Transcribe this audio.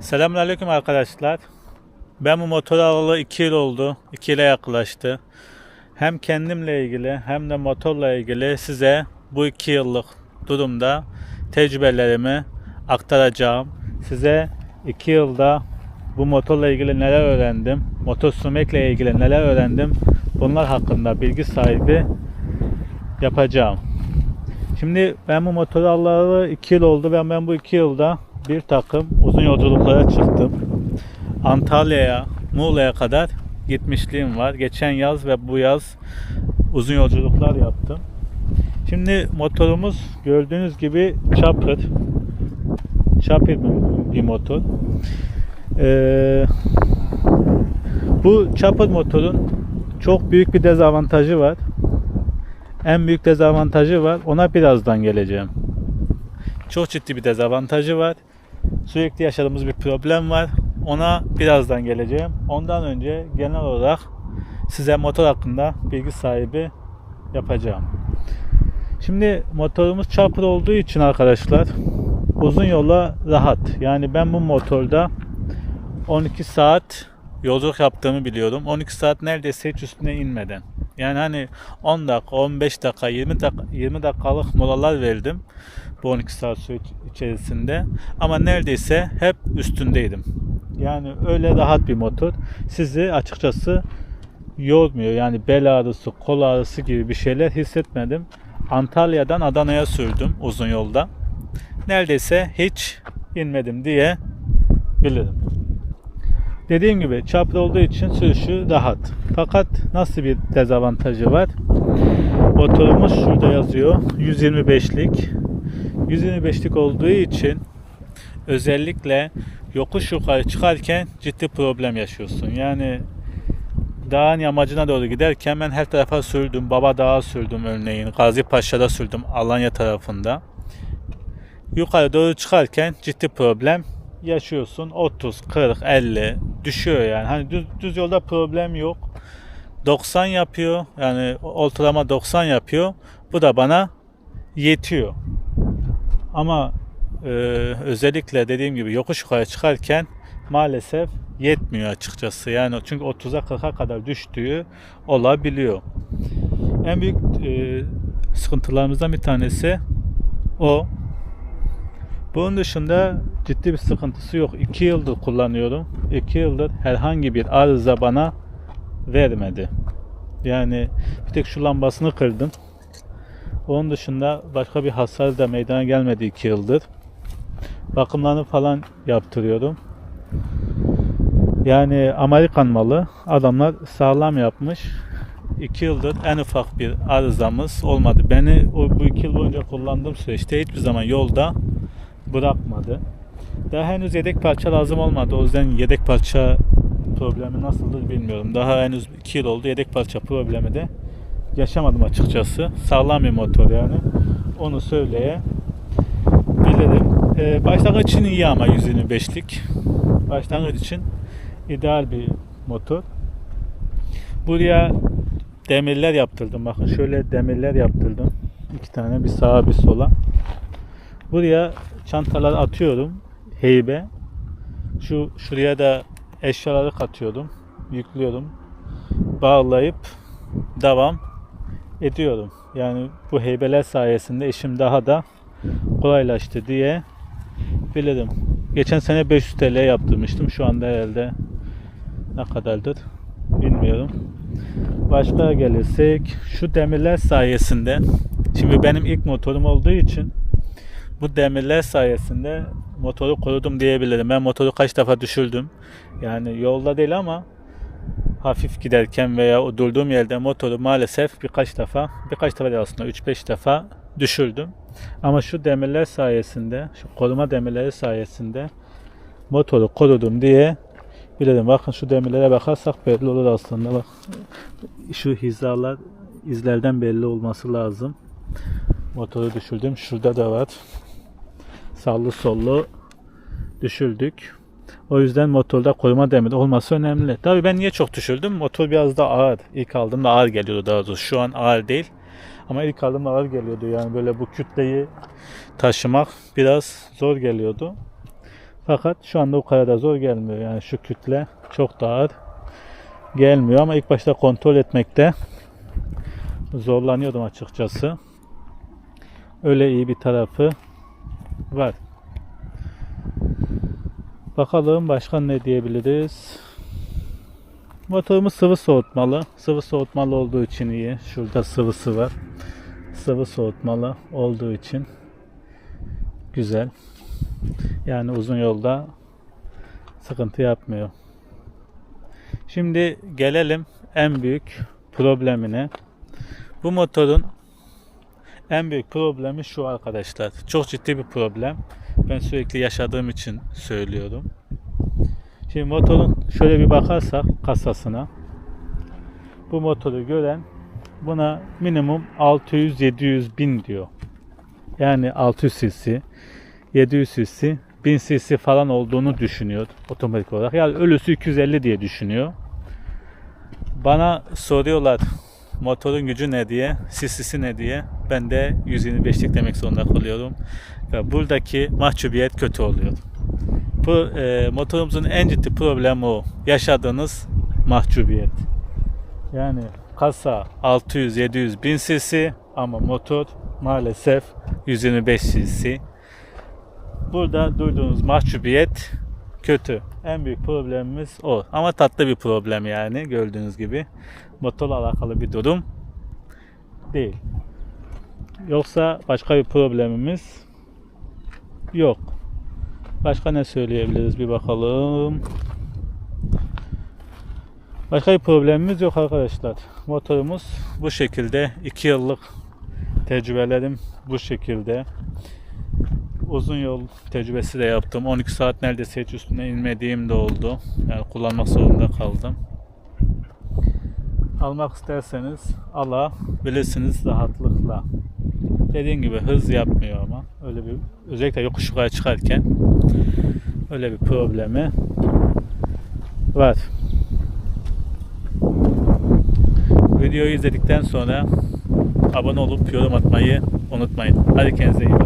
Selamünaleyküm arkadaşlar. Ben bu motoru alalı 2 yıl oldu. 2 yıla yaklaştı. Hem kendimle ilgili hem de motorla ilgili size bu 2 yıllık durumda tecrübelerimi aktaracağım. Size 2 yılda bu motorla ilgili neler öğrendim, motor sürmekle ilgili neler öğrendim bunlar hakkında bilgi sahibi yapacağım. Şimdi ben bu motoru alalı 2 yıl oldu ve ben bu 2 yılda bir takım uzun yolculuklara çıktım. Antalya'ya, Muğla'ya kadar gitmişliğim var. Geçen yaz ve bu yaz uzun yolculuklar yaptım. Şimdi motorumuz gördüğünüz gibi chopper. Chopper bir- motor. Ee, bu chopper motorun çok büyük bir dezavantajı var. En büyük dezavantajı var. Ona birazdan geleceğim. Çok ciddi bir dezavantajı var. Sürekli yaşadığımız bir problem var. Ona birazdan geleceğim. Ondan önce genel olarak size motor hakkında bilgi sahibi yapacağım. Şimdi motorumuz chopper olduğu için arkadaşlar uzun yola rahat. Yani ben bu motorda 12 saat yolculuk yaptığımı biliyorum. 12 saat neredeyse hiç üstüne inmeden. Yani hani 10 dakika, 15 dakika, 20 dakika, 20 dakikalık molalar verdim bu 12 saat süre içerisinde. Ama neredeyse hep üstündeydim. Yani öyle rahat bir motor. Sizi açıkçası yormuyor. Yani bel ağrısı, kol ağrısı gibi bir şeyler hissetmedim. Antalya'dan Adana'ya sürdüm uzun yolda. Neredeyse hiç inmedim diye bilirim. Dediğim gibi çaplı olduğu için sürüşü rahat. Fakat nasıl bir dezavantajı var? Motorumuz şurada yazıyor. 125'lik. 125'lik olduğu için özellikle yokuş yukarı çıkarken ciddi problem yaşıyorsun. Yani dağın yamacına doğru giderken ben her tarafa sürdüm. Baba Dağı sürdüm örneğin. Gazi Paşa'da sürdüm Alanya tarafında. Yukarı doğru çıkarken ciddi problem yaşıyorsun. 30, 40, 50 düşüyor yani. Hani düz, düz yolda problem yok. 90 yapıyor. Yani ortalama 90 yapıyor. Bu da bana yetiyor. Ama e, özellikle dediğim gibi yokuş yukarı çıkarken maalesef yetmiyor açıkçası. Yani çünkü 30'a 40'a kadar düştüğü olabiliyor. En büyük e, sıkıntılarımızdan bir tanesi o. Bunun dışında ciddi bir sıkıntısı yok. 2 yıldır kullanıyorum. 2 yıldır herhangi bir arıza bana vermedi. Yani bir tek şu lambasını kırdım. Onun dışında başka bir hasar da meydana gelmedi 2 yıldır. Bakımlarını falan yaptırıyorum. Yani Amerikan malı. Adamlar sağlam yapmış. 2 yıldır en ufak bir arızamız olmadı. Beni bu 2 yıl boyunca kullandığım süreçte hiçbir zaman yolda bırakmadı. Daha henüz yedek parça lazım olmadı. O yüzden yedek parça problemi nasıldır bilmiyorum. Daha henüz 2 yıl oldu. Yedek parça problemi de yaşamadım açıkçası. Sağlam bir motor yani. Onu söyleyebilirim. Ee, başlangıç için iyi ama 125'lik. Başlangıç için ideal bir motor. Buraya demirler yaptırdım. Bakın şöyle demirler yaptırdım. İki tane bir sağa bir sola. Buraya çantalar atıyorum. Heybe. Şu şuraya da eşyaları katıyordum. Yüklüyorum. Bağlayıp devam ediyorum. Yani bu heybeler sayesinde işim daha da kolaylaştı diye bilirim. Geçen sene 500 TL yaptırmıştım. Şu anda herhalde ne kadardır bilmiyorum. Başka gelirsek şu demirler sayesinde şimdi benim ilk motorum olduğu için bu demirler sayesinde motoru korudum diyebilirim. Ben motoru kaç defa düşürdüm. Yani yolda değil ama hafif giderken veya durduğum yerde motoru maalesef birkaç defa, birkaç defa değil aslında 3-5 defa düşürdüm. Ama şu demirler sayesinde, şu koruma demirleri sayesinde motoru korudum diye bilirim. Bakın şu demirlere bakarsak belli olur aslında. Bak şu hizalar izlerden belli olması lazım. Motoru düşürdüm. Şurada da var. Sağlı sollu düşürdük. O yüzden motorda koruma demiri olması önemli. Tabii ben niye çok düşürdüm? Motor biraz da ağır. İlk aldığımda ağır geliyordu daha doğrusu. Şu an ağır değil. Ama ilk aldığımda ağır geliyordu. Yani böyle bu kütleyi taşımak biraz zor geliyordu. Fakat şu anda o kadar da zor gelmiyor. Yani şu kütle çok da ağır gelmiyor ama ilk başta kontrol etmekte zorlanıyordum açıkçası. Öyle iyi bir tarafı var. Bakalım başka ne diyebiliriz? Motorumuz sıvı soğutmalı. Sıvı soğutmalı olduğu için iyi. Şurada sıvısı var. Sıvı soğutmalı olduğu için güzel. Yani uzun yolda sıkıntı yapmıyor. Şimdi gelelim en büyük problemine. Bu motorun en büyük problemi şu arkadaşlar. Çok ciddi bir problem. Ben sürekli yaşadığım için söylüyorum. Şimdi motorun şöyle bir bakarsak kasasına bu motoru gören buna minimum 600-700 bin diyor. Yani 600 cc, 700 cc, 1000 cc falan olduğunu düşünüyor otomatik olarak. Yani ölüsü 250 diye düşünüyor. Bana soruyorlar motorun gücü ne diye, cc'si ne diye. Ben de 125'lik demek zorunda kalıyorum. Ve buradaki mahcubiyet kötü oluyor. Bu e, motorumuzun en ciddi problemi o. Yaşadığınız mahcubiyet. Yani kasa 600, 700, 1000 cc ama motor maalesef 125 cc. Burada duyduğunuz mahcubiyet kötü. En büyük problemimiz o. Ama tatlı bir problem yani gördüğünüz gibi. Motorla alakalı bir durum değil. Yoksa başka bir problemimiz yok. Başka ne söyleyebiliriz bir bakalım. Başka bir problemimiz yok arkadaşlar. Motorumuz bu şekilde 2 yıllık tecrübelerim bu şekilde. Uzun yol tecrübesi de yaptım. 12 saat neredeyse hiç üstüne inmediğim de oldu. Yani kullanmak zorunda kaldım. Almak isterseniz alabilirsiniz rahatlıkla. Dediğim gibi hız yapmıyor ama öyle bir özellikle yokuş yukarı çıkarken öyle bir problemi var. Videoyu izledikten sonra abone olup yorum atmayı unutmayın. Hadi kendinize iyi bakın.